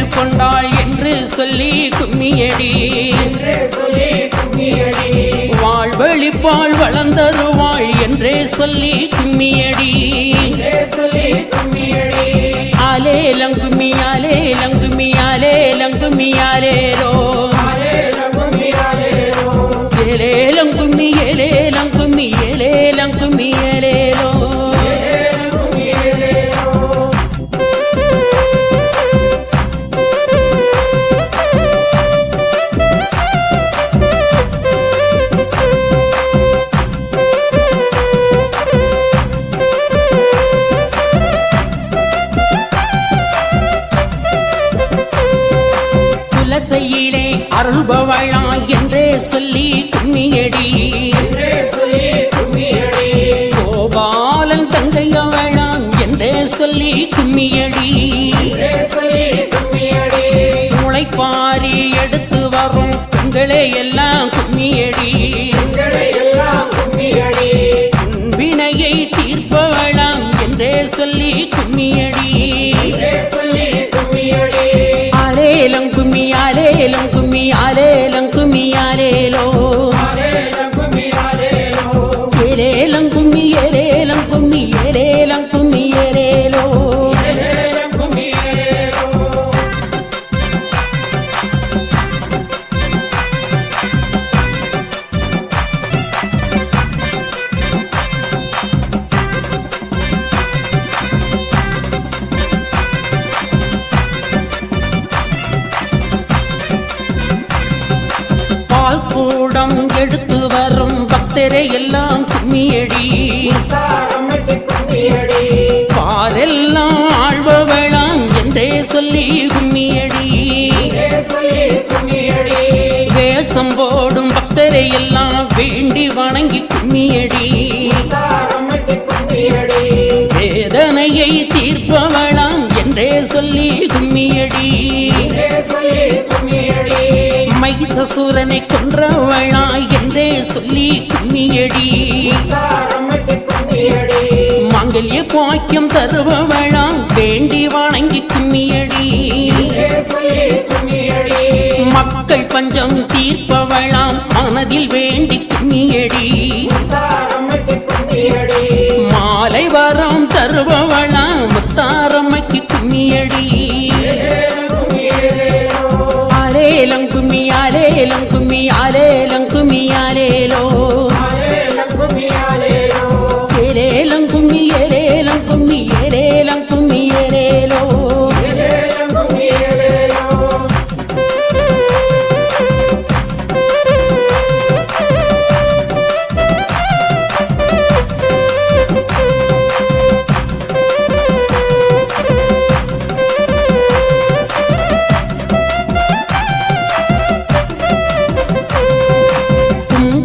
கொண்டாள் என்று சொல்லி கும்மியடி. என்றே சொல்லி வளர்ந்தருவாள் என்றே சொல்லி கும்மியடி. என்றே சொல்லி கும்மியடி ஆலேலங்குமி ஆலேலங்குமி ஆலேலங்குமி ஆலேலோ கும்மியடி. பாரெல்லாம் ஆழ்பவளாம் என்றே சொல்லி கும்மியடி. என்றே சொல்லி கும்மியடி. வேஷம் போடும் பக்தரை எல்லாம் வேண்டி வணங்கி கும்மியடி. மைசசூரனை கொன்றவளா என்றே சொல்லி கும்மியடி. தாரமட்டி மாங்கல்ய பாக்கியம் தருபவளா வேண்டி வணங்கி கும்மியடி கும்மியடி. மக்கள் பஞ்சம் தீர்ப்பவளாம் மனதில் வேண்டி கும்மியடி.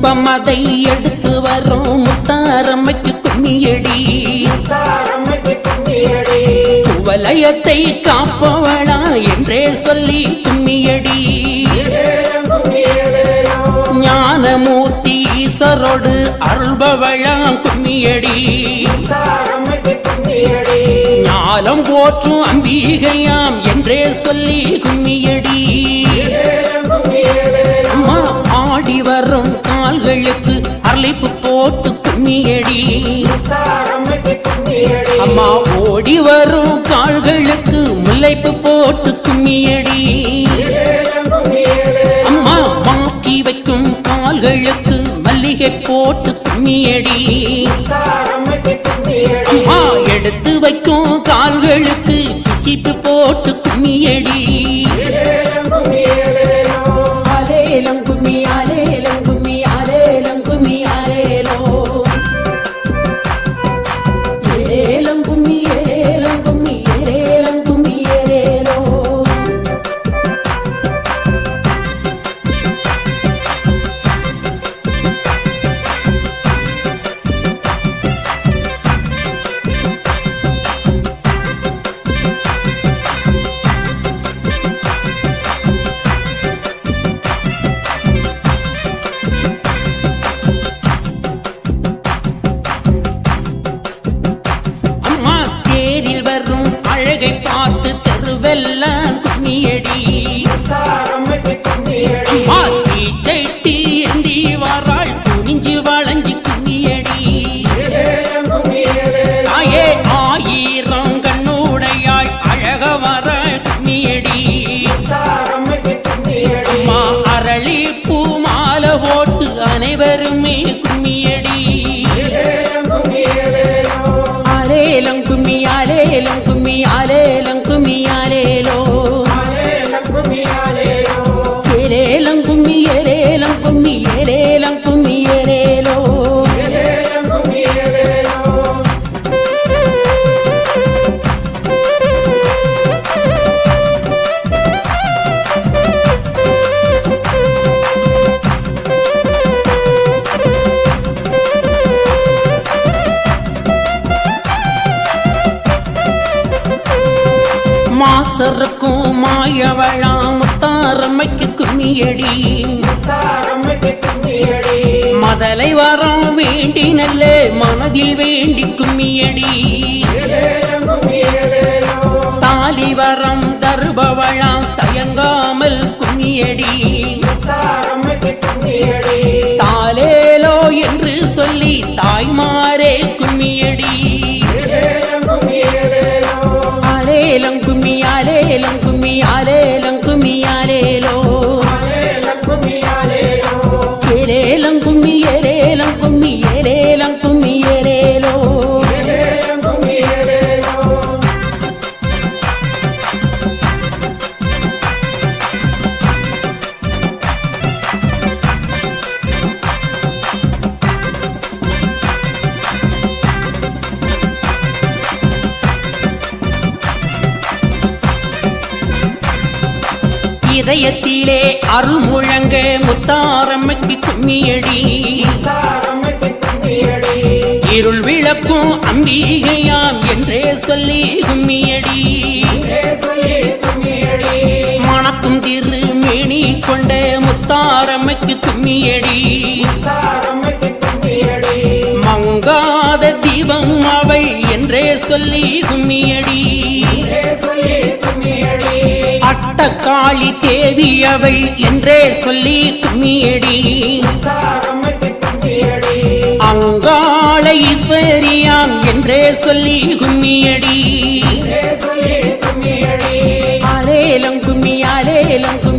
கும்பமதை எடுத்து வரும் முத்தாரம்மைக்கு கும்மியடி. வலயத்தை காப்பவளா என்றே சொல்லி கும்மியடி. ஞானமூர்த்தி ஈஸ்வரோடு அருள்பவளாம் கும்மியடி. ஞானம் போற்றும் அம்பிகையாம் என்றே சொல்லி கும்மியடி. ஆடி வரும் கால்களுக்கு அர்லிப்பு போட்டு கும்மியடி அம்மா ஓடி வரும் கால்களுக்கு முல்லைப்பு போட்டு கும்மியடி. அம்மா மாற்றி வைக்கும் கால்களுக்கு மல்லிகை போட்டு கும்மியடி. அம்மா எடுத்து வைக்கும் கால்களுக்கு பிச்சிப்பு போட்டு கும்மி தும்மியடி மதலை வாரம் வேண்டி நல்ல மனதில் வேண்டி கும்மியடி தாலி வரம் தருபவளாம் தயங்காமல் கும்மியடி தாலேலோ என்று சொல்லி தாய்மார் இதயத்திலே அருள் முழங்க முத்தாரம்மைக்கு கும்மியடி. இருள் விளக்கும் அம்பிகையாம் என்றே சொல்லி கும்மியடி. மணக்கும் திரு மேனி கொண்ட முத்தாரம்மைக்கு கும்மியடி. மங்காத தீபம் அவள் என்றே சொல்லி கும்மியடி. காளி தேவியவள் என்றே சொல்லி கும்மியடி. அங்காள ஈஸ்வரியாம் என்றே சொல்லி கும்மியடி. அலேலம் கும்மி அலேலம் கும்மி.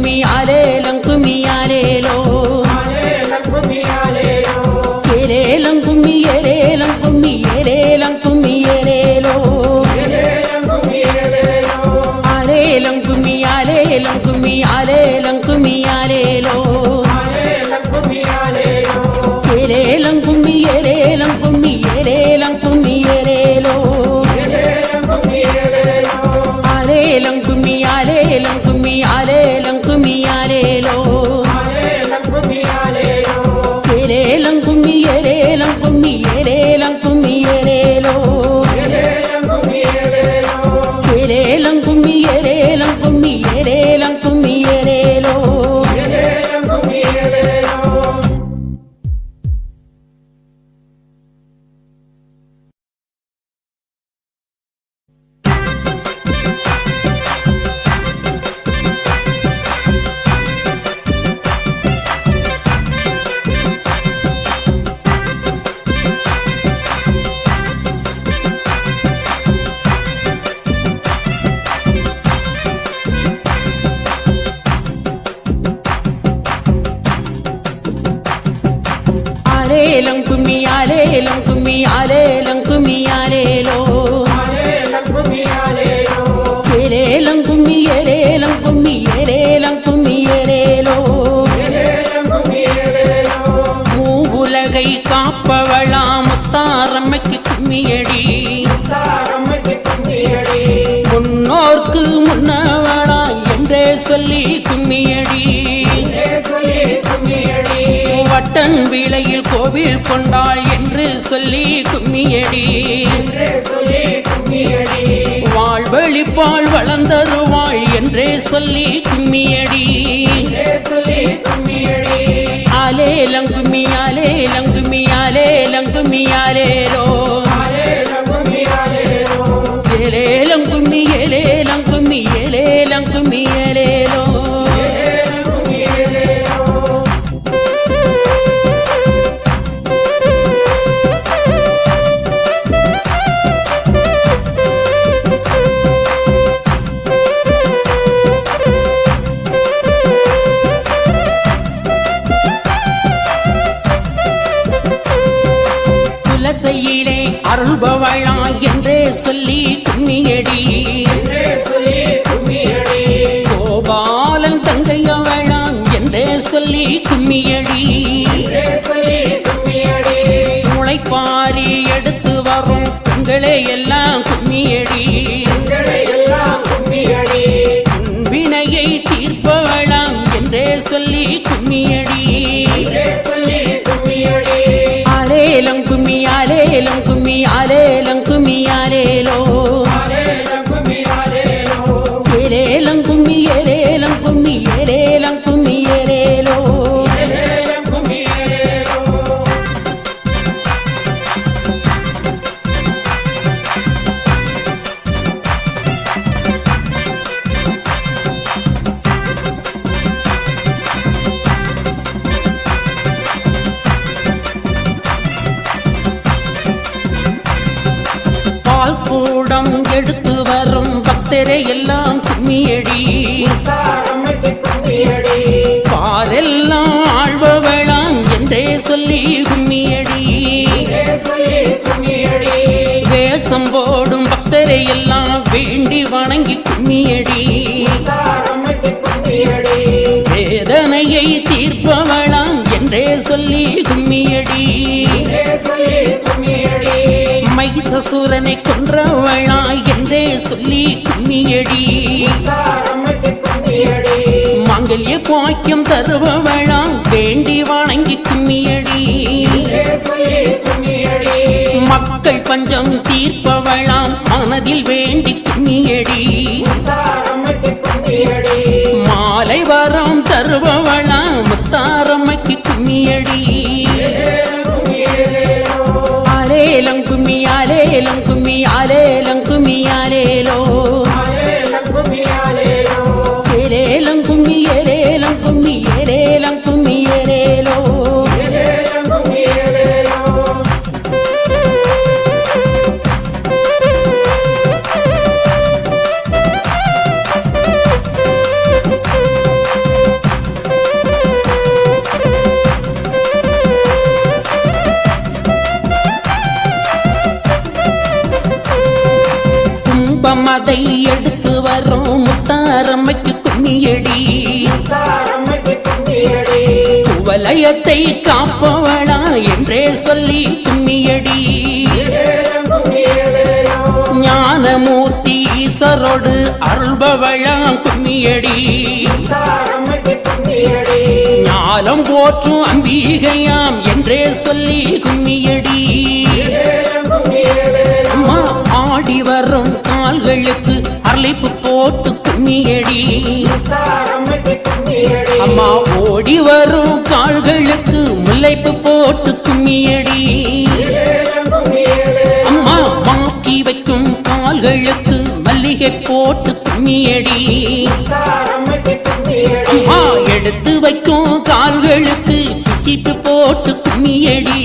பட்டன் விலையில் கோவில் கொண்டாள் என்று சொல்லி கும்மியடி. வாழ்வழிப்பால் வளர்ந்தருவாள் என்றே சொல்லி கும்மியடி. அலே லங்குமி அலே லங்குமி அலே லங்கு வேஷம் பக்தரை எல்லாம் வேண்டி வணங்கி கும்மியடி. வேதனையை தீர்ப்பவளாம் என்றே சொல்லி கும்மியடி. என்றே மைசசூரனை கொன்றவளா என்றே சொல்லி கும்மியடி முத்தாரம்மைக்கு கும்மியடி. மாங்கல்ய பாக்கியம் தருபவளாம் வேண்டி வணங்கி கும்மியடி. கும்மியடி மாலை வரம் கும்பம் அதை எடுத்து வரும் முத்தாரம்மைக்கு கும்மியடி. வலயத்தை காப்பவளா என்றே சொல்லி கும்மியடி. ஞானமூர்த்தி ஈஸ்வரோடு அருள்பவளா கும்மியடி. ஞானம் போற்றும் அம்பிகையாம் என்றே சொல்லி கும்மியடி. அம்மா ஆடி வரும் கால்களுக்கு அரளிப்பு போட்டு கும்மியடி. அம்மா ஓடி வரும் கால்களுக்கு முல்லைப்பு போட்டு கும்மியடி. அம்மா மாக்கி வைக்கும் கால்களுக்கு மல்லிகை போட்டு கும்மியடி. அம்மா எடுத்து வைக்கும் கால்களுக்கு பிச்சிப்பு போட்டு கும்மியடி.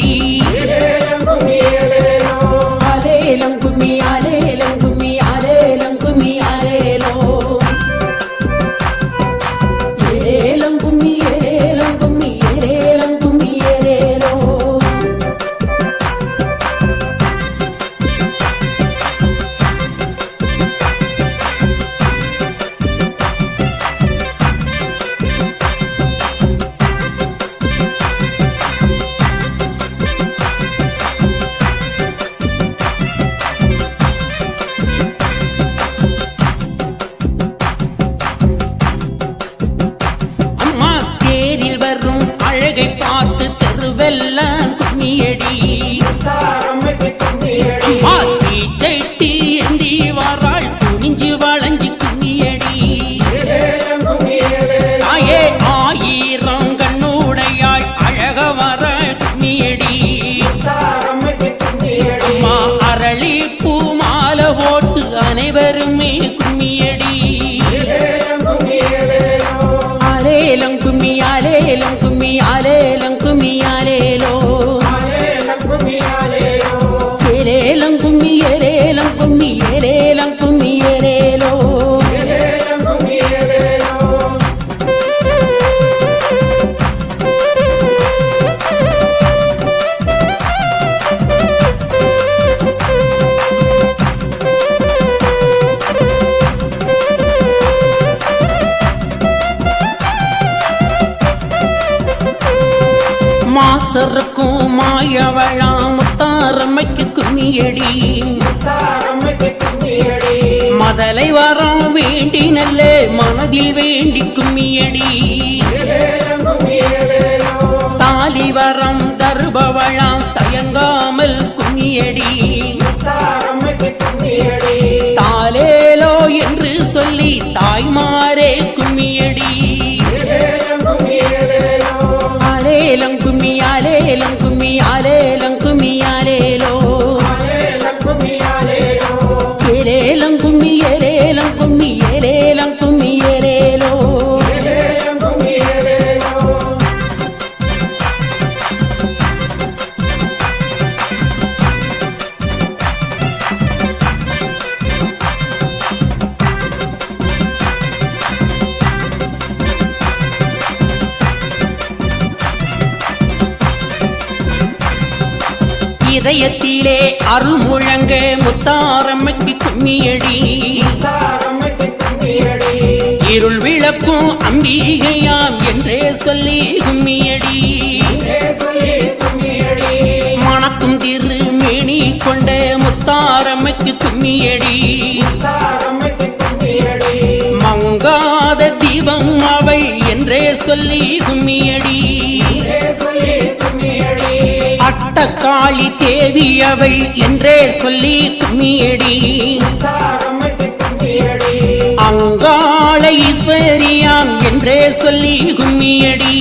கும்மியடி மதலை வரம் வேண்டி நல்ல மனதில் வேண்டி கும்மியடி தாலி வரம் தருபவளாம் தயங்காமல் கும்மியடி. இதயத்திலே அருள் முழங்க முத்தாரம்மைக்கு கும்மியடி. இருள் விளக்கும் அம்பிகையாம் என்றே சொல்லி கும்மியடி. நீயே திரு மேனி கொண்ட முத்தாரம்மைக்கு கும்மியடி. முத்தாரம்மைக்கு கும்மியடி மங்காத தீபம் அவள் என்றே சொல்லி கும்மியடி. காளி தேவி அவள் என்றே சொல்லி கும்மியடி கும்மியடி. அங்காள ஈஸ்வரியாம் என்றே சொல்லி கும்மியடி.